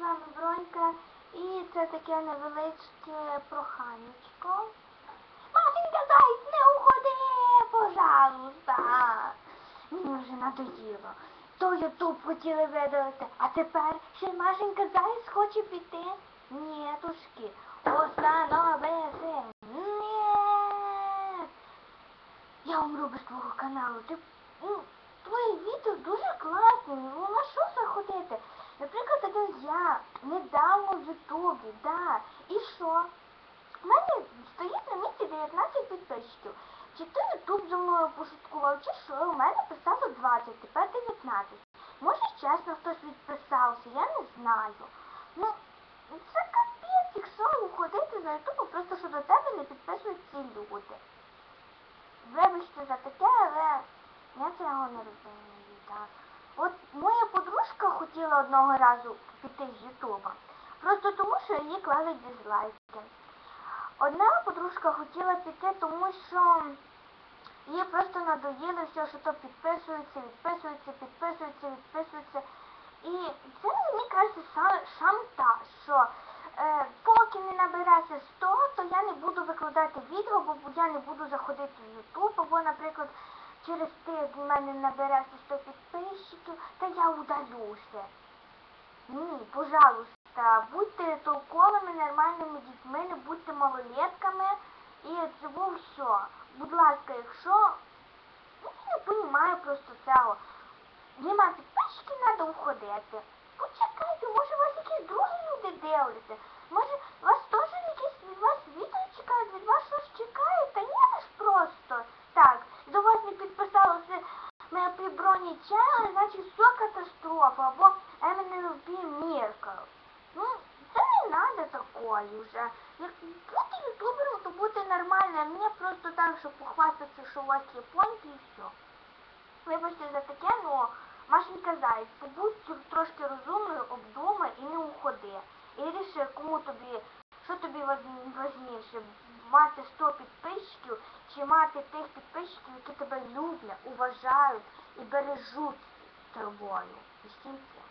з вами Бронька і це таке невеличке проханечко. Машенька, зайць, не уходи, пожалуйста. Мені вже надоїло. То Ютуб хотіли видалити, а тепер ще Машенька Заєць хоче піти. Ні, тушки, установися. Ні. Я умру без твого каналу. Ти, ну, твої відео дуже класні. Ну на що заходити? Наприклад, один я недавно в Ютубі, да. І що? У мене стоїть на місці 19 підписчиків. Чи то Ютуб зі мною пошуткував, чи що? У мене писало 20, тепер 19. Може, чесно, хтось відписався, я не знаю. Ну, це капець, якщо уходити за Ютуб, просто що до тебе не підписуються люди. Вибачте за таке, але я цього не розумію. Так. От моя подружка хотіла одного разу піти з Ютуба. Просто тому, що її клали дизлайки. Одна подружка хотіла піти, тому що їй просто надоїло все, що то підписується, відписується, підписується, відписується. І це мені кажеться шантаж, що е, поки не набереться 100, то я не буду викладати відео, бо я не буду заходити в Ютуб, або, наприклад, через тиждень в мене набереться 100 підписчиків, та я удалюся. Ні, пожалуйста, будьте толковими, нормальними дітьми, не будьте малолетками і це було все. Будь ласка, якщо ну, я не розумію просто цього. Нема підписчиків, треба уходити. Почекайте, може вас якісь другі люди дивляться. Може вас теж якісь від вас відео чекають, від вас щось чекають, та ні, ви ж просто так. До вас не підписалося моя чайла, значить все катастрофа, або MNLP Miracle. Ну, це не треба такої вже. Як бути ютубером, то бути нормально, а мені просто так, щоб похвастатися, що у вас є поньки і все. Вибачте за таке, но Машенька Зайць, побудь трошки розумною, обдумай і не уходи. І ріши, кому тобі, що тобі важніше, мати 100 підписчиків чи мати тих підписчиків, які тебе люблять, уважають і бережуть всім цим.